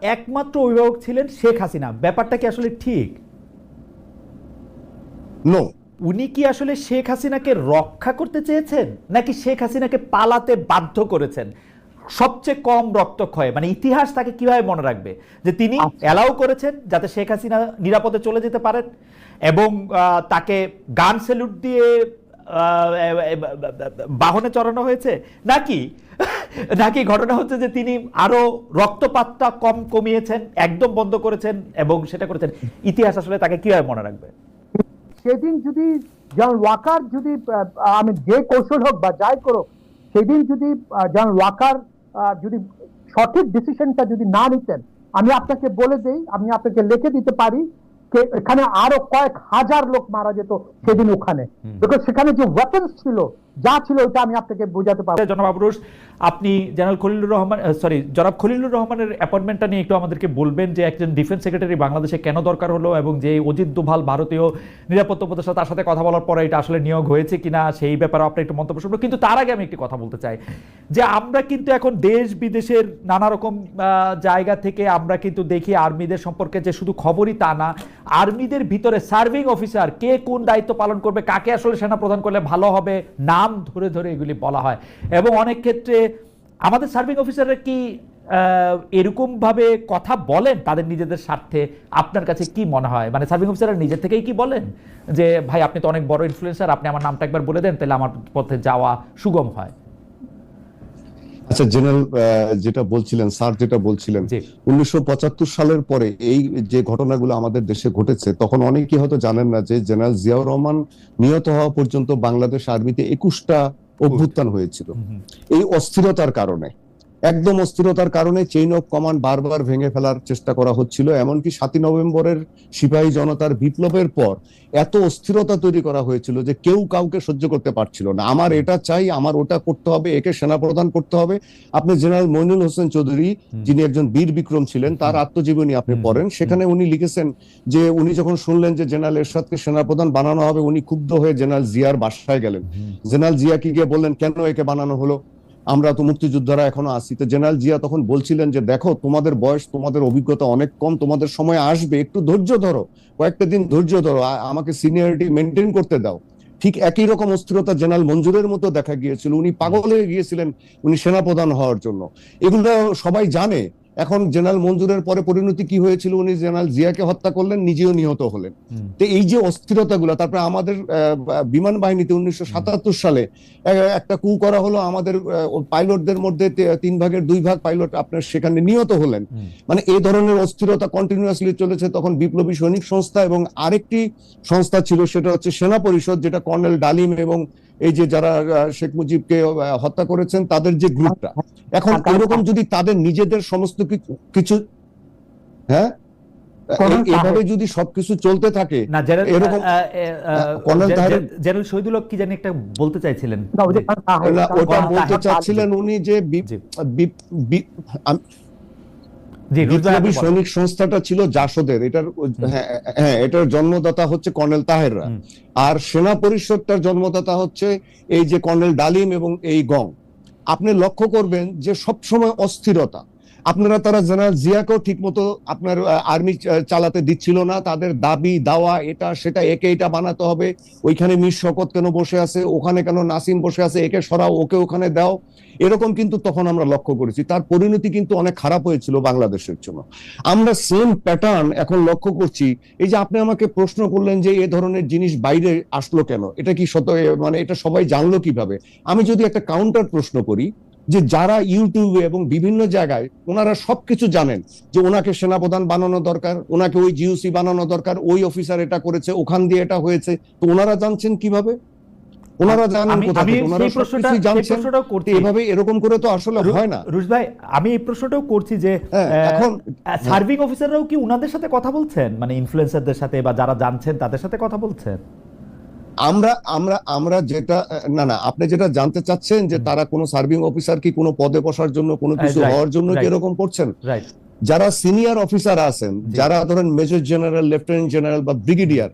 একমাত্র অভিভাবক ছিলেন শেখ হাসিনা। ব্যাপারটা কি আসলে ঠিক? নো উনি কি আসলে শেখ হাসিনাকে রক্ষা করতে চেয়েছেন নাকি শেখ হাসিনাকে পালাতে বাধ্য করেছেন? সবচেয়ে কম রক্তক্ষয় মানে ইতিহাস তাকে কীভাবে মনে রাখবে? যে তিনি অ্যালাউ করেছেন যাতে শেখ হাসিনা নিরাপদে চলে যেতে পারেন এবং তাকে গান স্যালুট দিয়ে বাহনে চড়ানো হয়েছে? নাকি নাকি ঘটনা হচ্ছে যে তিনি আরও রক্তপাতটা কম কমিয়েছেন, একদম বন্ধ করেছেন এবং সেটা করেছেন? ইতিহাস আসলে তাকে কীভাবে মনে রাখবে? সেদিন যদি জন ওয়াকার যদি আমি যে কৌশল হোক বা যাই করো সেদিন যদি জন ওয়াকার যদি সঠিক ডিসিশনটা যদি না নিতেন, আমি আপনাকে বলে দেই, আমি আপনাকে লিখে দিতে পারি এখানে আরও কয়েক হাজার লোক মারা যেত সেদিন ওখানে। বিকজ সেখানে যে ওয়েপন্স ছিল যা ছিল ওটা আমি আপনাকে বোঝাতে পারব। জনাব আবরুষ, আপনি জেনারেল খলিলুর রহমান সরি জনাব খলিলুর রহমানের অ্যাপয়েন্টমেন্টটা নিয়ে একটু আমাদেরকে বলবেন যে একজন ডিফেন্স সেক্রেটারি বাংলাদেশে কেন দরকার হলো এবং যে অজিত দোভাল ভারতীয় নিরাপত্তা উপদেষ্টা তার সাথে কথা বলার পরে এটা আসলে নিয়োগ হয়েছে কিনা, সেই ব্যাপারে আপনি একটু মন্তব্য শুনব। কিন্তু তার আগে আমি একটি কথা বলতে চাই, যে আমরা কিন্তু এখন দেশ বিদেশের নানা রকম জায়গা থেকে আমরা কিন্তু দেখি আর্মিদের সম্পর্কে যে শুধু খবরই তা না, আর্মিদের ভিতরে সার্ভিং অফিসার কে কোন দায়িত্ব পালন করবে, কাকে আসলে সেনা প্রদান করলে ভালো হবে নাম ধরে ধরে এগুলি বলা হয়। এবং অনেক ক্ষেত্রে আমাদের সার্ভিং অফিসাররা কি এরকমভাবে এরকম ভাবে কথা বলেন? তাদের নিজেদের স্বার্থে আপনার কাছে কি মনে হয়? মানে সার্ভিং অফিসাররা নিজের থেকেই কি বলেন? যে, ভাই, আপনি তো অনেক বড় ইনফ্লুয়েন্সার আপনি আমার নামটা একবার বলে দেন, তাহলে আমার পথে যাওয়া সুগম হয়। আচ্ছা জেনারেল যেটা বলছিলেন স্যার যেটা বলছিলেন। উনিশশো সালের পরে এই যে ঘটনাগুলো আমাদের দেশে ঘটেছে তখন অনেকে হয়তো জানেন না যে জেনারেল জিয়াউর রহমান নিহত হওয়া পর্যন্ত বাংলাদেশ আর্মিতে একুশটা অভ্যুত্থান হয়েছিল এই অস্থিরতার কারণে একদম অস্থিরতার কারণে চেইন অফ কমান্ড বারবার ভেঙে ফেলার চেষ্টা করা হচ্ছিল। এমনকি সাতই নভেম্বরের সিপাহী জনতার বিপ্লবের পর এত অস্থিরতা তৈরি করা হয়েছিল যে কেউ কাউকে সহ্য করতে পারছিল না। আমার এটা চাই আমার ওটা করতে হবে একে সেনাপ্রদান করতে হবে। আপনি জেনারেল মইনুল হোসেন চৌধুরী যিনি একজন বীর বিক্রম ছিলেন তার আত্মজীবনী আপনি পড়েন সেখানে উনি লিখেছেন যে উনি যখন শুনলেন যে জেনারেল এরশাদকে সেনাপ্রধান বানানো হবে উনি ক্ষুব্ধ হয়ে জেনারেল জিয়ার বাসায় গেলেন। জেনারেল জিয়া কি গিয়ে বললেন কেন একে বানানো হলো? আমরা তো মুক্তিযোদ্ধারা এখনও আছি। তো জেনারেল জিয়া তখন বলছিলেন যে, দেখো, তোমাদের বয়স, তোমাদের অভিজ্ঞতা অনেক কম, তোমাদের সময় আসবে। একটু ধৈর্য ধরো, কয়েকটা দিন ধৈর্য ধরো। আমাকে সিনিয়রিটি মেনটেন করতে দাও। ঠিক একই রকম অস্থিরতা জেনারেল মঞ্জুরের মতো দেখা গিয়েছিল। উনি পাগল হয়ে গিয়েছিলেন, উনি সেনাপ্রধান হওয়ার জন্য। এগুলো সবাই জানে। এখন জেনারেল মঞ্জুরের পরে পরিণতি কি হয়েছিল? উনি জেনারেল জিয়াকে হত্যা করলেন নিজেও নিহত হলেন। তো এই যে অস্থিরতাগুলো তারপরে আমাদের বিমান বাহিনীতে উনিশশো সাতাত্তর সালে একটা কু করা হলো আমাদের পাইলটদের মধ্যে তিন ভাগের দুই ভাগ পাইলট আপনার সেখানে নিহত হলেন। মানে এই ধরনের অস্থিরতা কন্টিনিউয়াসলি চলেছে তখন বিপ্লবী সৈনিক সংস্থা এবং আরেকটি সংস্থা ছিল সেটা হচ্ছে সেনা পরিষদ যেটা কর্নেল ডালিম এবং এই যে যারা শেখ মুজিবকে হত্যা করেছেন তাদের যে গ্রুপটা। এখন এরকম যদি তাদের নিজেদের সমস্ত কিছু- হ্যাঁ? এই- যদি সবকিছু চলতে থাকে না জেনারেল এরকম- জে- জেনারেল শহীদুল কি জানি একটা বলতে চাইছিলেন। ওটা বলতে চাচ্ছিলেন উনি যে বি- জি। বি- বি- আম- জি রুজা বিপ্লবী সৈনিক সংস্থাটা ছিল জাসদের। এটার হ্যাঁ হ্যাঁ এটার জন্মদাতা হচ্ছে কর্নেল তাহেররা। আর সেনা পরিষদটার জন্মদাতা হচ্ছে এই যে কর্নেল ডালিম এবং এই গং। আপনি লক্ষ্য করবেন যে সবসময় অস্থিরতা। আপনারা তারা জেনারেল জিয়াকেও ঠিক মতো আপনার আর্মি চালাতে দিচ্ছিল না। তাদের দাবি, দাওয়া, এটা, সেটা, একে এটা বানাতে হবে। ওইখানে মির শকত কেন বসে আছে? ওখানে কেন নাসিম বসে আছে? একে সরাও, ওকে ওখানে দাও। এরকম কিন্তু তখন আমরা লক্ষ্য করেছি। তার পরিণতি কিন্তু অনেক খারাপ হয়েছিল বাংলাদেশের জন্য। আমরা সেম প্যাটার্ন এখন লক্ষ্য করছি। এই যে আপনি আমাকে প্রশ্ন করলেন যে এ ধরনের জিনিস বাইরে আসলো কেন? এটা কি সত মানে এটা সবাই জানলো কীভাবে? আমি যদি একটা কাউন্টার প্রশ্ন করি যে যারা ইউটিউবে এবং বিভিন্ন জায়গায় ওনারা সবকিছু জানেন যে ওনাকে সেনাপ্রধান বানানো দরকার ওনাকে ওই জিওসি বানানো দরকার ওই অফিসার এটা করেছে ওখান দিয়ে এটা হয়েছে। তো ওনারা জানছেন কীভাবে? ওনারা জানেন আমি কোথা থেকে। ওনারা সেই প্রশ্নটা জানছেন। করছি। এভাবে এরকম করে তো আসলে হয় না। রুশ ভাই আমি এই প্রশ্নটাও করছি যে হ্যাঁ, এখন- সার্ভিং অফিসাররাও কি উনাদের সাথে কথা বলছেন? মানে ইনফ্লুয়েন্সারদের সাথে বা যারা জানছেন তাদের সাথে কথা বলছেন? আমরা আমরা আমরা যেটা না না আপনি যেটা জানতে চাচ্ছেন যে তারা কোনো সার্ভিং অফিসার কি কোনো পদে বসার জন্য কোনো কিছু হওয়ার জন্য কি. এরকম করছেন? রাইট যারা সিনিয়র অফিসার আছেন যারা ধরেন মেজর জেনারেল লেফটেন্যান্ট জেনারেল বা ব্রিগেডিয়ার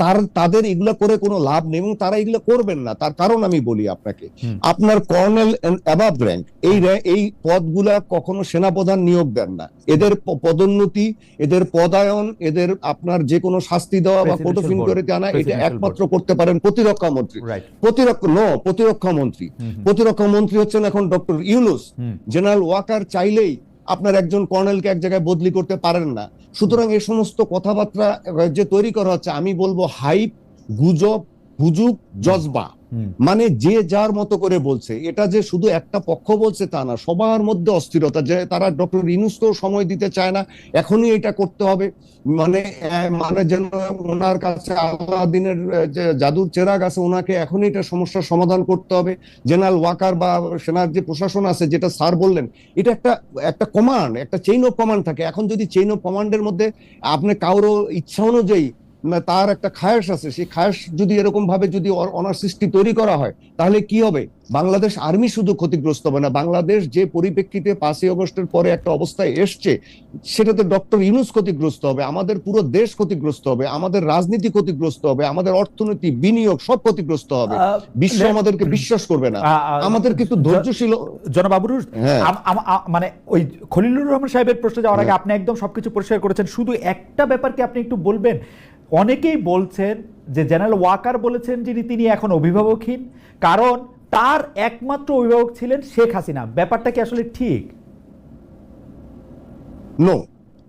তার তাদের এগুলো করে কোনো লাভ নেই এবং তারা এগুলো করবেন না। তার কারণ আমি বলি আপনাকে। আপনার কর্নেল অ্যাবাভ র্যাঙ্ক এই এই পদগুলা কখনো সেনাপ্রধান নিয়োগ দেন না। এদের পদোন্নতি এদের পদায়ন এদের আপনার যে কোনো শাস্তি দেওয়া বা কোটোফিন করে আনা এটা একমাত্র করতে পারেন প্রতিরক্ষা মন্ত্রী। প্রতিরক্ষা ন প্রতিরক্ষা মন্ত্রী। প্রতিরক্ষা মন্ত্রী হচ্ছেন এখন ডক্টর ইউনুস। জেনারেল ওয়াকার চাইলেই আপনার একজন কর্নেলকে এক জায়গায় বদলি করতে পারেন না। সুতরাং এই সমস্ত কথাবার্তা যে তৈরি করা হচ্ছে, আমি বলব হাইপ, গুজব হুজুব জজবা। মানে যে যার মতো করে বলছে, এটা যে শুধু একটা পক্ষ বলছে তা না, সবার মধ্যে অস্থিরতা, যে তারা ডক্টর ইনুসকেও সময় দিতে চায় না, এখনই এটা করতে হবে। মানে মানে যেন ওনার কাছে আলাদিনের যে জাদুর চেরাগ আছে, ওনাকে এখনই এটা সমস্যার সমাধান করতে হবে। জেনারেল ওয়াকার বা সেনার যে প্রশাসন আছে, যেটা স্যার বললেন, এটা একটা একটা কমান্ড একটা চেইন অফ কমান্ড থাকে। এখন যদি চেইন অফ কমান্ডের মধ্যে আপনি কারও ইচ্ছা অনুযায়ী তার একটা খায়স আছে। সেই খায়স যদি এরকম ভাবে যদি অনার সৃষ্টি তৈরি করা হয় তাহলে কি হবে? বাংলাদেশ আর্মি শুধু ক্ষতিগ্রস্ত হবে না। বাংলাদেশ যে পরিপ্রেক্ষিতে পাঁচই অগস্টের পরে একটা অবস্থায় এসছে সেটাতে ডক্টর ইউনুস ক্ষতিগ্রস্ত হবে আমাদের পুরো দেশ ক্ষতিগ্রস্ত হবে আমাদের রাজনীতি ক্ষতিগ্রস্ত হবে আমাদের অর্থনীতি বিনিয়োগ সব ক্ষতিগ্রস্ত হবে। বিশ্ব আমাদেরকে বিশ্বাস করবে না। আমাদের কিন্তু ধৈর্যশীল জনবাবুর হ্যাঁ। মানে ওই খলিলুর রহমান সাহেবের প্রশ্ন যাওয়ার আগে আপনি একদম সবকিছু পরিষ্কার করেছেন। শুধু একটা ব্যাপারকে আপনি একটু বলবেন? অনেকেই বলছেন যে জেনারেল ওয়াকার বলেছেন যিনি, তিনি এখন অভিভাবকহীন কারণ তার একমাত্র অভিভাবক ছিলেন শেখ হাসিনা। ব্যাপারটা কি আসলে ঠিক? নো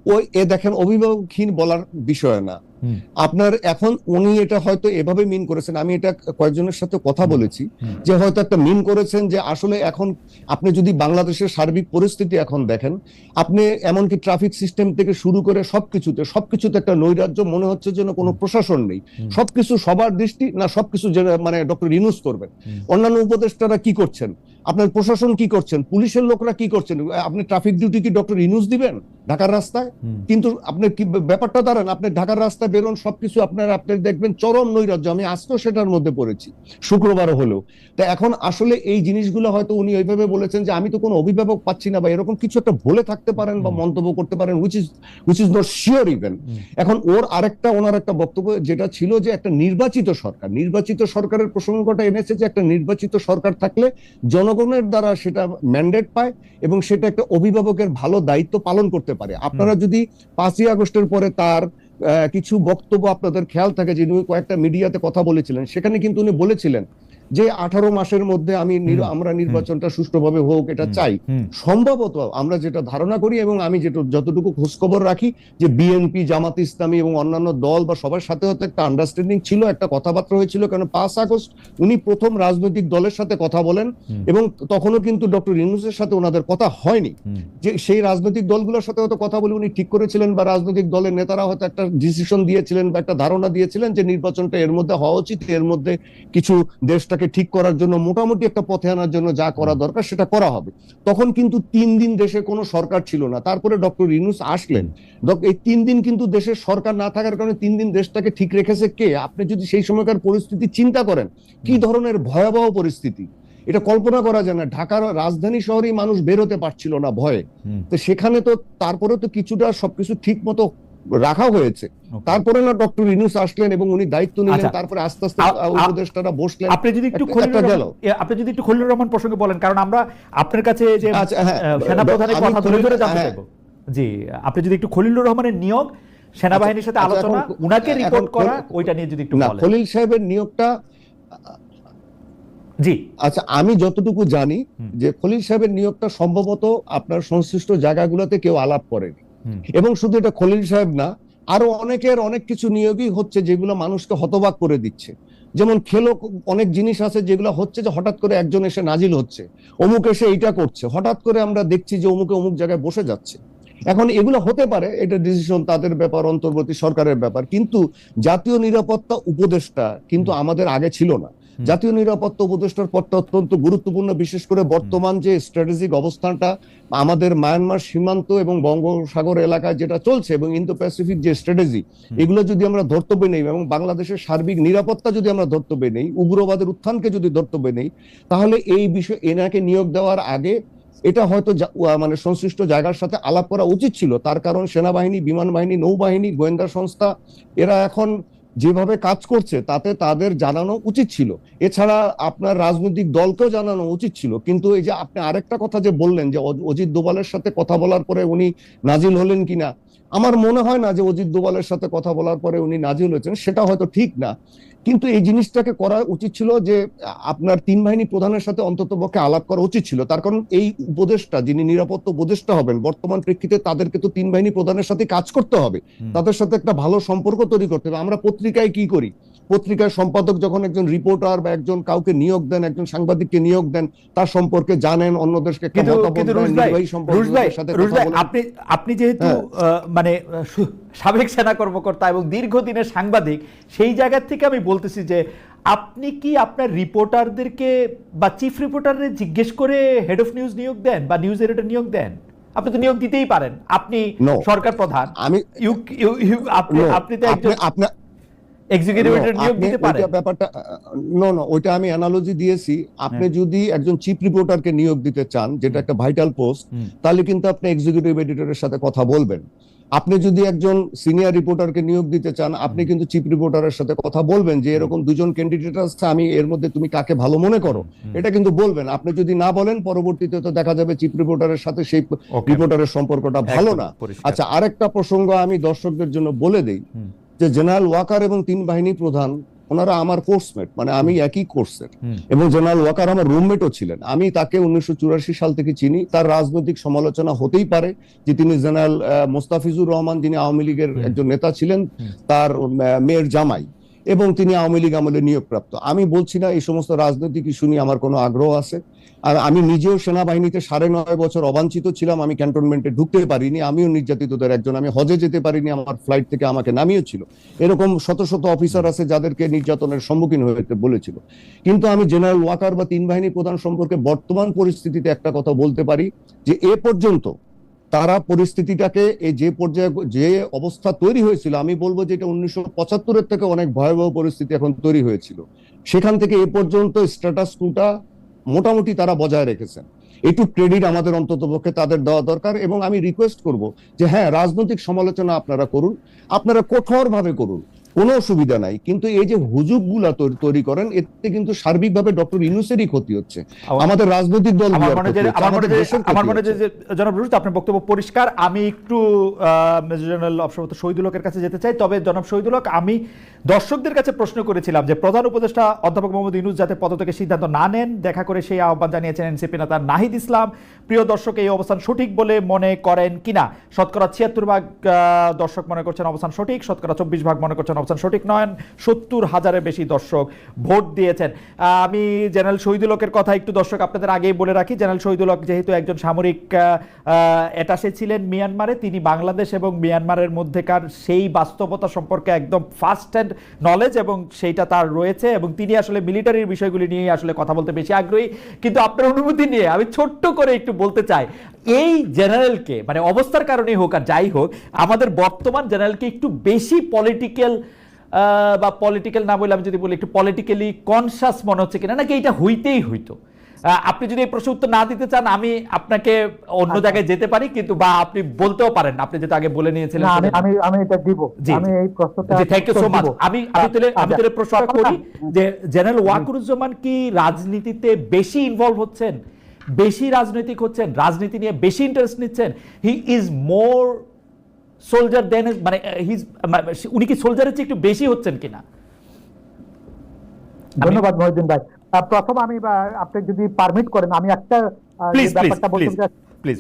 ওই এ দেখেন অভিভাবকহীন বলার বিষয় না। আপনার এখন উনি এটা হয়তো এভাবে মিন করেছেন আমি এটা কয়েকজনের সাথে কথা বলেছি যে হয়তো একটা মিন করেছেন যে আসলে এখন আপনি যদি বাংলাদেশের সার্বিক পরিস্থিতি এখন দেখেন আপনি এমনকি ট্রাফিক সিস্টেম থেকে শুরু করে সবকিছুতে সবকিছুতে একটা নৈরাজ্য মনে হচ্ছে যেন কোনো প্রশাসন নেই। সবকিছু সবার দৃষ্টি না সবকিছু মানে ডক্টর ইনুস করবেন। অন্যান্য উপদেষ্টারা কি করছেন? আপনার প্রশাসন কি করছেন? পুলিশের লোকরা কি করছেন? আপনি ট্রাফিক ডিউটি কি ডক্টর ইনুস দিবেন ঢাকার রাস্তায়? কিন্তু আপনি কি ব্যাপারটা দাঁড়ান আপনি ঢাকার রাস্তায় বেরোন সবকিছু আপনার আপনি দেখবেন চরম নৈরাজ্য। আমি আজকেও সেটার মধ্যে পড়েছি শুক্রবারও হলো তা এখন আসলে এই জিনিসগুলো হয়তো উনি ওইভাবে বলেছেন যে আমি তো কোনো অভিভাবক পাচ্ছি না বা এরকম কিছু একটা বলে থাকতে পারেন বা মন্তব্য করতে পারেন which is which is not sure even এখন ওর আরেকটা ওনার একটা বক্তব্য যেটা ছিল যে একটা নির্বাচিত সরকার নির্বাচিত সরকারের প্রসঙ্গটা এনেছে যে একটা নির্বাচিত সরকার থাকলে জনগণের দ্বারা সেটা ম্যান্ডেট পায় এবং সেটা একটা অভিভাবকের ভালো দায়িত্ব পালন করতে পারে। আপনারা যদি পাঁচই আগস্টের পরে তার কিছু বক্তব্য আপনাদের খেয়াল থাকে যে উনি কয়েকটা মিডিয়াতে কথা বলেছিলেন। সেখানে কিন্তু উনি বলেছিলেন যে আঠারো মাসের মধ্যে আমি আমরা নির্বাচনটা সুষ্ঠুভাবে হোক এটা চাই। সম্ভবত আমরা যেটা ধারণা করি এবং আমি যেটা যতটুকু খোঁজখবর রাখি যে বিএনপি জামাত ইসলামী এবং অন্যান্য দল বা সবার সাথে হয়তো একটা আন্ডারস্ট্যান্ডিং ছিল একটা কথাবার্তা হয়েছিল কারণ পাঁচ আগস্ট উনি প্রথম রাজনৈতিক দলের সাথে কথা বলেন এবং তখনও কিন্তু ডক্টর ইউনুসের সাথে ওনাদের কথা হয়নি। যে সেই রাজনৈতিক দলগুলোর সাথে হয়তো কথা বলে উনি ঠিক করেছিলেন বা রাজনৈতিক দলের নেতারা হয়তো একটা ডিসিশন দিয়েছিলেন বা একটা ধারণা দিয়েছিলেন যে নির্বাচনটা এর মধ্যে হওয়া উচিত এর মধ্যে কিছু দেশটাকে ঠিক করার জন্য মোটামুটি একটা পথে আনার জন্য যা করা দরকার সেটা করা হবে। তখন কিন্তু তিন দিন দেশে কোনো সরকার ছিল না। তারপরে ডক্টর ইউনুস আসলেন। এই তিন দিন কিন্তু দেশের সরকার না থাকার কারণে তিন দিন দেশটাকে ঠিক রেখেছে কে? আপনি যদি সেই সময়কার পরিস্থিতি চিন্তা করেন কি ধরনের ভয়াবহ পরিস্থিতি? এটা কল্পনা করা যায় না। ঢাকার রাজধানী শহরেই মানুষ বেরোতে পারছিল না ভয়ে। তো সেখানে তো তারপরে তো কিছুটা সবকিছু ঠিক মতো রাখা হয়েছে তারপরে না ডক্টর ইনুস আসলেন এবং উনি দায়িত্ব নিলেন আচ্ছা। তারপরে আস্তে আস্তে উপদেষ্টারা বসলেন আপনি যদি একটু গেল। আপনি যদি একটু খলিলুর রহমান প্রসঙ্গে বলেন কারণ আমরা আপনার কাছে যে আচ্ছা, হ্যাঁ। সেনাপ্রধানের কথা ধরে ধরে জানতে হ্যাঁ। চাইব জি আপনি যদি একটু খলিলুর রহমানের নিয়োগ সেনাবাহিনীর সাথে আচ্ছা, আলোচনা উনাকে রিপোর্ট করা খলিল- ওইটা নিয়ে যদি একটু বলেন খলিল সাহেবের নিয়োগটা জি আচ্ছা আমি যতটুকু জানি যে খলিল সাহেবের নিয়োগটা সম্ভবত আপনার সংশ্লিষ্ট জায়গাগুলোতে কেউ আলাপ করেনি। এবং শুধু এটা খলিল সাহেব না, আরও অনেকের অনেক কিছু নিয়োগই হচ্ছে যেগুলো মানুষকে হতবাক করে দিচ্ছে। যেমন খেলো অনেক জিনিস আছে যেগুলো হচ্ছে যে হঠাৎ করে একজন এসে নাজিল হচ্ছে, অমুক এসে এইটা করছে, হঠাৎ করে আমরা দেখছি যে অমুকে অমুক জায়গায় বসে যাচ্ছে। এখন এগুলো হতে পারে, এটা ডিসিশন তাদের ব্যাপার, অন্তর্বর্তী সরকারের ব্যাপার, কিন্তু জাতীয় নিরাপত্তা উপদেষ্টা কিন্তু আমাদের আগে ছিল না। জাতীয় নিরাপত্তা উপদেষ্টার পদটা অত্যন্ত গুরুত্বপূর্ণ বিশেষ করে বর্তমান যে স্ট্র্যাটেজিক অবস্থানটা আমাদের মায়ানমার সীমান্ত এবং বঙ্গোপসাগর এলাকায় যেটা চলছে এবং ইন্দো প্যাসিফিক যে স্ট্র্যাটেজি এগুলো যদি আমরা ধর্তব্যে নেই এবং বাংলাদেশের সার্বিক নিরাপত্তা যদি আমরা ধর্তব্যে নেই উগ্রবাদের উত্থানকে যদি ধর্তব্যে নেই তাহলে এই বিষয় এনাকে নিয়োগ দেওয়ার আগে এটা হয়তো মানে সংশ্লিষ্ট জায়গার সাথে আলাপ করা উচিত ছিল। তার কারণ সেনাবাহিনী বিমান বাহিনী নৌবাহিনী গোয়েন্দা সংস্থা এরা এখন যেভাবে কাজ করছে, তাতে তাদের জানানো উচিত ছিল। এছাড়া আপনার রাজনৈতিক দলকেও জানানো উচিত ছিল। কিন্তু এই যে আপনি আরেকটা কথা যে বললেন যে অজিত দোবালের সাথে কথা বলার পরে উনি নাজিল হলেন কিনা আমার মনে হয় না যে অজিত দোবালের সাথে কথা বলার পরে উনি নাজিল হয়েছেন সেটা হয়তো ঠিক না। কিন্তু এই জিনিসটাকে করা উচিত ছিল যে আপনার তিন বাহিনী প্রধানের সাথে অন্তত পক্ষে আলাপ করা উচিত ছিল। তার কারণ এই উপদেষ্টা যিনি নিরাপত্তা উপদেষ্টা হবেন বর্তমান প্রেক্ষিতে তাদেরকে তো তিন বাহিনী প্রধানের সাথে কাজ করতে হবে। তাদের সাথে একটা ভালো সম্পর্ক তৈরি করতে হবে। আমরা পত্রিকায় কি করি? পত্রিকার সম্পাদক যখন একজন রিপোর্টার বা একজন কাউকে নিয়োগ দেন একজন সাংবাদিককে নিয়োগ দেন তার সম্পর্কে জানেন ভাই বলেন। আপনি আপনি যেহেতু হ্যাঁ। মানে সাবেক সেনা কর্মকর্তা এবং দীর্ঘদিনের সাংবাদিক সেই জায়গা থেকে আমি বলতেছি যে আপনি কি আপনার রিপোর্টারদেরকে বা চিফ রিপোর্টারদের জিজ্ঞেস করে হেড অফ নিউজ নিয়োগ দেন বা নিউজ এডিটর নিয়োগ দেন? আপনি তো নিয়োগ দিতেই পারেন। আপনি সরকার প্রধান। আমি আপনি আপনি তো একজন আপনি এক্সিকিউটিভ No, এডিটর নিয়োগ দিতে পারেন ব্যাপারটা নো নো ওইটা আমি অ্যানালজি দিয়েছি। আপনি যদি একজন চিফ রিপোর্টারকে নিয়োগ দিতে চান যেটা একটা ভাইটাল পোস্ট তাহলে কিন্তু আপনি এক্সিকিউটিভ এডিটরের সাথে কথা বলবেন। আপনি যদি একজন সিনিয়র রিপোর্টারকে নিয়োগ দিতে চান আপনি কিন্তু চিফ রিপোর্টারের সাথে কথা বলবেন যে এরকম দুজন ক্যান্ডিডেট আছে আমি এর মধ্যে তুমি কাকে ভালো মনে করো? এটা কিন্তু বলবেন। আপনি যদি না বলেন পরবর্তীতে তো দেখা যাবে চিফ রিপোর্টারের সাথে সেই রিপোর্টারের সম্পর্কটা ভালো না। আচ্ছা আরেকটা প্রসঙ্গ আমি দর্শকদের জন্য বলে দেই। যে জেনারেল ওয়াকার এবং তিন বাহিনী প্রধান ওনারা আমার কোর্সমেট মানে আমি একই কোর্সের এবং জেনারেল ওয়াকার আমার রুমমেটও ছিলেন। আমি তাকে উনিশশো চুরাশি সাল থেকে চিনি। তার রাজনৈতিক সমালোচনা হতেই পারে যে তিনি জেনারেল মোস্তাফিজুর রহমান যিনি আওয়ামী লীগের একজন নেতা ছিলেন তার মেয়ের জামাই এবং তিনি আওয়ামী লীগ আমলে নিয়োগপ্রাপ্ত। আমি বলছি না এই সমস্ত রাজনৈতিক ইস্যু নিয়ে আমার কোনো আগ্রহ আছে। আর আমি নিজেও সেনাবাহিনীতে সাড়ে নয় বছর অবাঞ্ছিত ছিলাম, আমি ক্যান্টনমেন্টে ঢুকতে পারিনি, আমিও নির্যাতিতদের একজন, আমি হজে যেতে পারিনি, আমার ফ্লাইট থেকে আমাকে নামিয়েছিল এরকম শত শত অফিসার আছে যাদেরকে নির্যাতনের সম্মুখীন হতে বলেছিল। কিন্তু আমি জেনারেল ওয়াকার বা তিন বাহিনী প্রধান সম্পর্কে বর্তমান পরিস্থিতিতে একটা কথা বলতে পারি, যে এ পর্যন্ত তারা পরিস্থিতিটাকে এই যে পর্যায়ে, যে অবস্থা তৈরি হয়েছিল, আমি বলব যে এটা উনিশশো পঁচাত্তরের থেকে অনেক ভয়াবহ পরিস্থিতি এখন তৈরি হয়েছিল। সেখান থেকে এ পর্যন্ত স্ট্যাটাস কুটা মোটামুটি তারা বজায় রেখেছেন। একটু ক্রেডিট আমাদের অন্তত পক্ষে তাদের দেওয়া দরকার এবং আমি রিকোয়েস্ট করব যে হ্যাঁ রাজনৈতিক সমালোচনা আপনারা করুন, আপনারা কঠোরভাবে করুন। কোনো অসুবিধা নাই। কিন্তু এই যে হুজুগগুলা তৈরি- তৈরি করেন এতে কিন্তু সার্বিকভাবে ডক্টর ইনুসেরই ক্ষতি হচ্ছে। আমাদের রাজনৈতিক দল আমার মনে যে জনাব আপনার বক্তব্য পরিষ্কার। আমি একটু মেজর জেনারেল অবসরত শহীদুল হকের কাছে যেতে চাই। তবে জনাব শহীদুলক আমি দর্শকদের কাছে প্রশ্ন করেছিলাম যে প্রধান উপদেষ্টা অধ্যাপক মোহাম্মদ ইউনুস যাতে পদত্যাগের সিদ্ধান্ত না নেন দেখা করে সেই আহ্বান জানিয়েছেন এনসিপি নেতা নাহিদ ইসলাম। প্রিয় দর্শক, এই অবস্থান সঠিক বলে মনে করেন কিনা? শতকরা ছিয়াত্তর ভাগ দর্শক মনে করছেন অবস্থান সঠিক, শতকরা চব্বিশ ভাগ মনে করছেন অবস্থান সঠিক নয়, সত্তর হাজারের বেশি দর্শক ভোট দিয়েছেন। আমি জেনারেল শহীদুল হকের কথা একটু দর্শক আপনাদের আগেই বলে রাখি, জেনারেল শহীদুল হক যেহেতু একজন সামরিক অ্যাটাসে ছিলেন মিয়ানমারে, তিনি বাংলাদেশ এবং মিয়ানমারের মধ্যেকার সেই বাস্তবতা সম্পর্কে একদম ফার্স্ট হ্যান্ড নলেজ এবং সেইটা তার রয়েছে এবং তিনি আসলে মিলিটারির বিষয়গুলি নিয়ে আসলে কথা বলতে বেশি আগ্রহী। কিন্তু আপনার অনুমতি নিয়ে আমি ছোট্ট করে একটু বলতে চাই এই জেনারেলকে মানে অবস্থার কারণেই হোক আর যাই হোক আমাদের বর্তমান জেনারেলকে একটু বেশি পলিটিক্যাল বা পলিটিক্যাল না বলে আমি যদি বলি একটু পলিটিক্যালি কনসাস মনে হচ্ছে কিনা? নাকি এটা হইতেই হইতো? আপনি যদি এই প্রশ্ন উত্তর না দিতে চান আমি আপনাকে অন্য আচ্ছা। জায়গায় যেতে পারি কিন্তু বা আপনি বলতেও পারেন আপনি যেটা আগে বলে নিয়েছিলেন আমি আমি আমি এটা দিব। আমি এই প্রশ্নটা জি থ্যাংক ইউ সো মাচ আমি আমি তাহলে আমি আচ্ছা, তাহলে প্রশ্নটা কথা- করি যে জেনারেল ওয়াকুরুজ্জামান কি রাজনীতিতে বেশি ইনভলভ হচ্ছেন? বেশি রাজনৈতিক হচ্ছেন রাজনীতি নিয়ে বেশি ইন্টারেস্ট নিচ্ছেন। হি ইজ মোর সোলজার দেন মানে হিজ উনি কি সোলজারের চেয়ে একটু বেশি হচ্ছেন কিনা? ধন্যবাদ মহিউদ্দিন ভাই। প্রথম আমি আপনি যদি পারমিট করেন আমি একটা যে ব্যাপারটা বলতে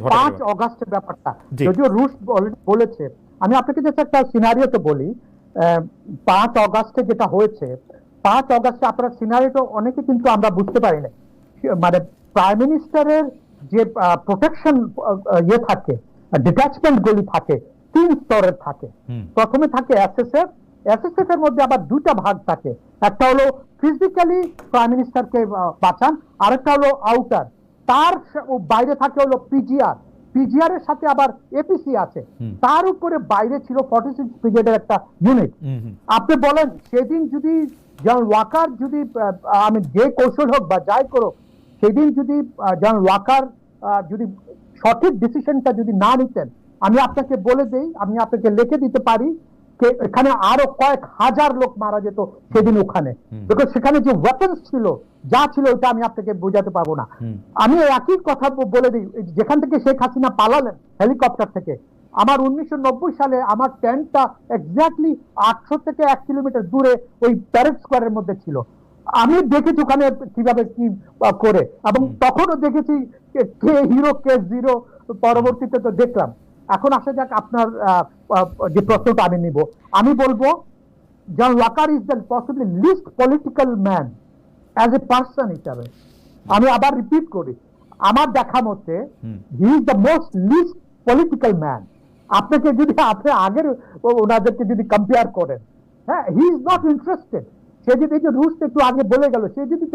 পাঁচ অগাস্টের ব্যাপারটা। যদিও রুশ বল- বলেছে আমি আপনাকে জাস্ট একটা সিনারিওতে বলি পাঁচ অগাস্টে যেটা হয়েছে পাঁচ অগাস্টে আপনার সিনারিওটা অনেকে কিন্তু আমরা বুঝতে পারি না মানে প্রাইম মিনিস্টারের যে প্রোটেকশন ইয়ে থাকে ডিট্যাচমেন্ট গুলি থাকে তিন স্তরের থাকে। প্রথমে থাকে এসএসএফ এসএসএফ এর মধ্যে আবার দুটা ভাগ থাকে। একটা হলো ফিজিক্যালি প্রাইম মিনিস্টারকে বাঁচান আরেকটা হলো আউটার তার বাইরে থাকে হলো পিজিআর পিজিআর এর সাথে আবার এপিসি আছে। তার উপরে বাইরে ছিল ফর্টি সিক্স ব্রিগেডের একটা ইউনিট। আপনি বলেন সেদিন যদি জন ওয়াকার যদি আমি যে কৌশল হোক বা যাই করো সেদিন যদি জন ওয়াকার যদি সঠিক ডিসিশনটা যদি না নিতেন আমি আপনাকে বলে দেই আমি আপনাকে লিখে দিতে পারি যে এখানে আরও কয়েক হাজার লোক মারা যেত সেদিন ওখানে। বিকজ সেখানে যে ওয়েপন্স ছিল যা ছিল ওটা আমি আপনাকে বোঝাতে পারব না। আমি একই কথা বলে দিই যেখান থেকে শেখ হাসিনা পালালেন হেলিকপ্টার থেকে আমার উনিশশো নব্বই সালে আমার টেন্টটা এক্স্যাক্টলি আটশো থেকে এক কিলোমিটার দূরে ওই প্যারেড স্কোয়ারের মধ্যে ছিল। আমি দেখেছি ওখানে কীভাবে কি করে। এবং তখনও দেখেছি কে- হিরো কে জিরো পরবর্তীতে তো দেখলাম। এখন আসা যাক আপনার যে প্রশ্নটা আমি নিব। আমি বলব John Walker is the possibly least political man as a person হিসাবে। আমি আবার রিপিট করি আমার দেখা মতে he is the most least political man আপনাকে যদি আপনি আগের ওনাদেরকে যদি কম্পেয়ার করেন হ্যাঁ হি ইজ নট ইন্টারেস্টেড সে যদি এই যে রুশ একটু আগে বলে গেল সে যদি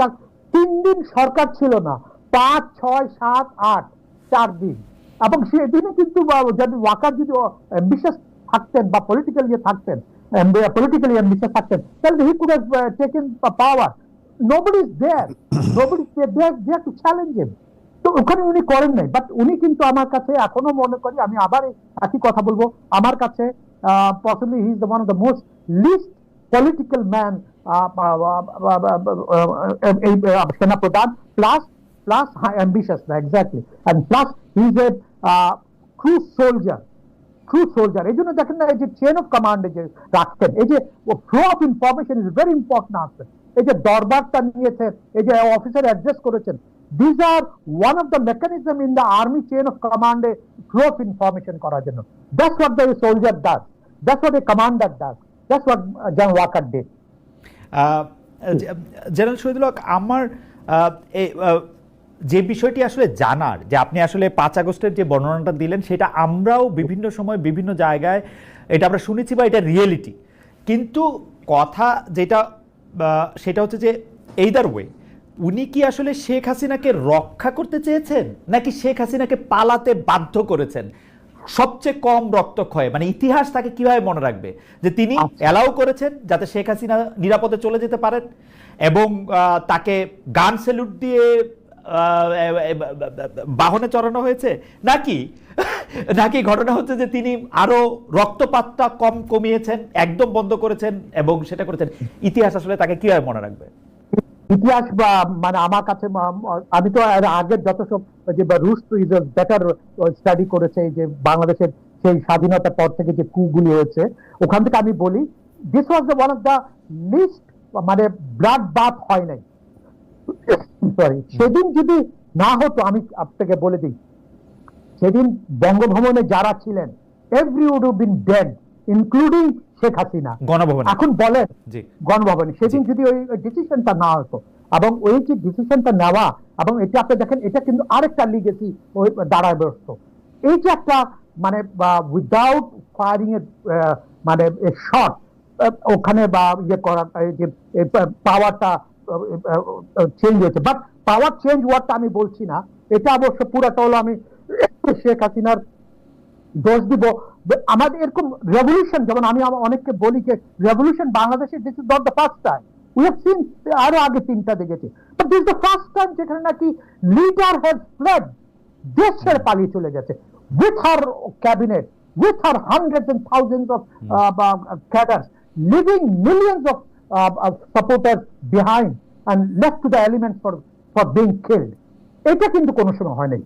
তিন দিন সরকার ছিল না পাঁচ ছয় সাত আট চার দিন এবং সেদিনে কিন্তু যদি ওয়াকার যদি অ্যাম্বিশাস থাকতেন বা পলিটিক্যাল ইয়ে থাকতেন পলিটিক্যালি অ্যাম্বিশাস থাকতেন তাহলে he could nobody there to challenge him তো ওখানে উনি করেন নাই বাট উনি কিন্তু আমার কাছে এখনও মনে করি আমি আবার একই কথা বলব আমার কাছে possibly he is the one of the most least political man এই সেনা প্রধান plus plus ambitious exactly and plus he is a true soldier true soldier এই জন্য দেখেন না এই যে চেন অফ কমান্ডে যে রাখতেন এই যে flow of information is very important আসছে এই যে দরবারটা নিয়েছেন এই যে অফিসার অ্যাড্রেস করেছেন these are one of the mechanism in the army chain of কমান্ডে flow of information করার জন্য that's what the soldier does that's what a commander does that's what John Walker did uh, J- general Shahidul Haque আমার এই, আহ, যে বিষয়টি আসলে জানার যে আপনি আসলে পাঁচ আগস্টের যে বর্ণনাটা দিলেন সেটা আমরাও বিভিন্ন সময় বিভিন্ন জায়গায় এটা আমরা শুনেছি বা এটা রিয়েলিটি কিন্তু কথা যেটা সেটা হচ্ছে যে এইদার ওয়ে উনি কি আসলে শেখ হাসিনাকে রক্ষা করতে চেয়েছেন? নাকি শেখ হাসিনাকে পালাতে বাধ্য করেছেন? সবচেয়ে কম রক্তক্ষয় মানে ইতিহাস তাকে কীভাবে মনে রাখবে? যে তিনি আচ্ছা। অ্যালাউ করেছেন যাতে শেখ হাসিনা নিরাপদে চলে যেতে পারেন এবং তাকে গান স্যালুট দিয়ে বাহনে চড়ানো হয়েছে। নাকি নাকি ঘটনা হচ্ছে যে তিনি আরও রক্তপাতটা কম কমিয়েছেন একদম বন্ধ করেছেন এবং সেটা করেছেন। ইতিহাস আসলে তাকে কীভাবে মনে রাখবে? ইতিহাস বা মানে আমার কাছে আমি তো আগের যত সব, যে রুশ তো ইজ বেটার স্টাডি করেছে যে বাংলাদেশের সেই স্বাধীনতার পর থেকে যে কুগুলি হয়েছে, ওখান থেকে আমি বলি this was the one of the least মানে ব্লাড বাথ হয় নাই। সরি সেদিন যদি না হতো, আমি আপনাকে বলে দিই, সেদিন বঙ্গভবনে যারা ছিলেন every would been dead including Sheikh Hasina. গণভবনে। এখন বলেন জি। গণভবনে। সেদিন যদি ওই ডিসিশনটা না হতো এবং ওই যে ডিসিশনটা নেওয়া এবং এটা আপনি দেখেন এটা কিন্তু আরেকটা লিগেসি ওই দাঁড়ায় বসত এই যে একটা মানে উইদাউট ফায়ারিং এর মানে শর্ট ওখানে বা ইয়ে করা যে পাওয়ারটা চেঞ্জ হয়েছে। বাট পাওয়ার চেঞ্জ ওয়ার্ডটা আমি বলছি না। এটা অবশ্য পুরাটা হলো আমি শেখ হাসিনার দোষ দিব। আমাদের এরকম রেভলিউশন যেমন আমি অনেককে বলি যে রেভলিউশন বাংলাদেশে this is not the first time we have seen আরও আগে তিনটা দেখেছি। But this the first time যেখানে নাকি লিডার হ্যাজ ফ্লেড দেশ ছেড়ে পালিয়ে চলে গেছে। With her cabinet with her hundreds and thousands of cadres living millions of supporters behind and left to the elements for for being killed এটা কিন্তু কোনো সময় হয় নাই